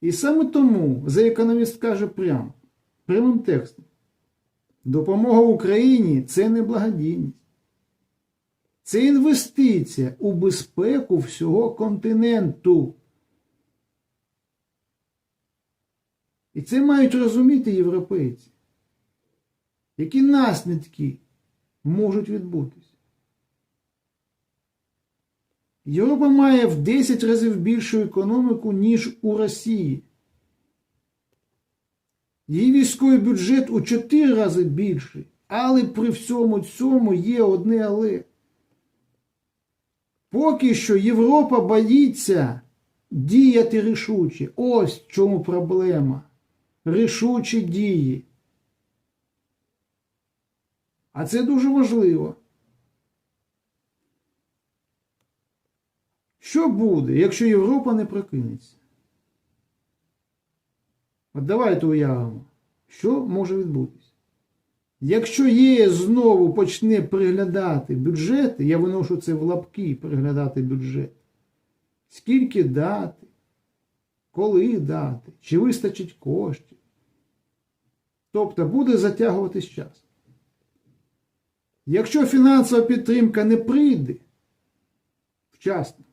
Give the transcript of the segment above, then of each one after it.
І саме тому за економіст каже прямо, прямим текстом, допомога Україні це не благодійність. Це інвестиція у безпеку всього континенту. І це мають розуміти європейці. Які наслідки можуть відбутися? Європа має в 10 разів більшу економіку, ніж у Росії. Її військовий бюджет у 4 рази більший. Але при всьому цьому є одне але. Поки що Європа боїться діяти рішуче. Ось в чому проблема. Рішучі дії. А це дуже важливо. Що буде, якщо Європа не прокинеться? От давайте уявимо, що може відбутися. Якщо ЄС знову почне переглядати бюджети, я виношу це в лапки переглядати бюджет, скільки дати, коли дати, чи вистачить коштів. Тобто буде затягуватись час. Якщо фінансова підтримка не прийде вчасно,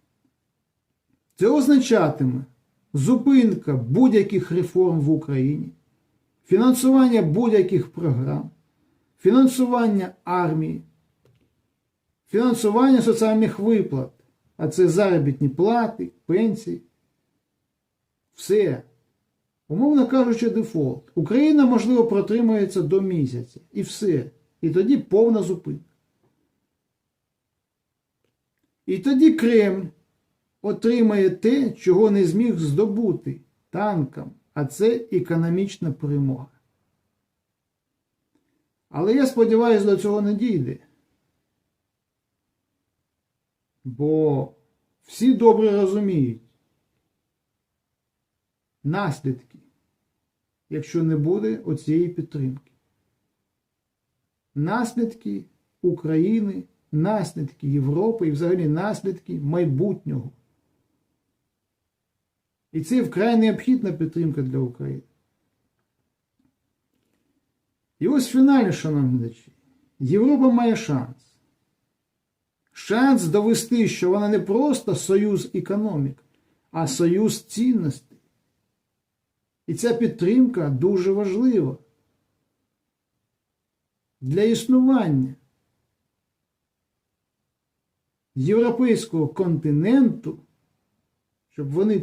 це означатиме зупинка будь-яких реформ в Україні, фінансування будь-яких програм, фінансування армії, фінансування соціальних виплат, а це заробітні плати, пенсії. Все. Умовно кажучи, дефолт. Україна, можливо, протримається до місяця. І все. І тоді повна зупинка. І тоді Кремль отримає те, чого не зміг здобути танкам, а це економічна перемога. Але я сподіваюся, до цього не дійде. Бо всі добре розуміють наслідки, якщо не буде оцієї підтримки. Наслідки України, наслідки Європи і взагалі наслідки майбутнього. І це вкрай необхідна підтримка для України. І ось фінально, шановні глядачі, Європа має шанс. Шанс довести, що вона не просто союз економік, а союз цінностей. І ця підтримка дуже важлива для існування європейського континенту, щоб вони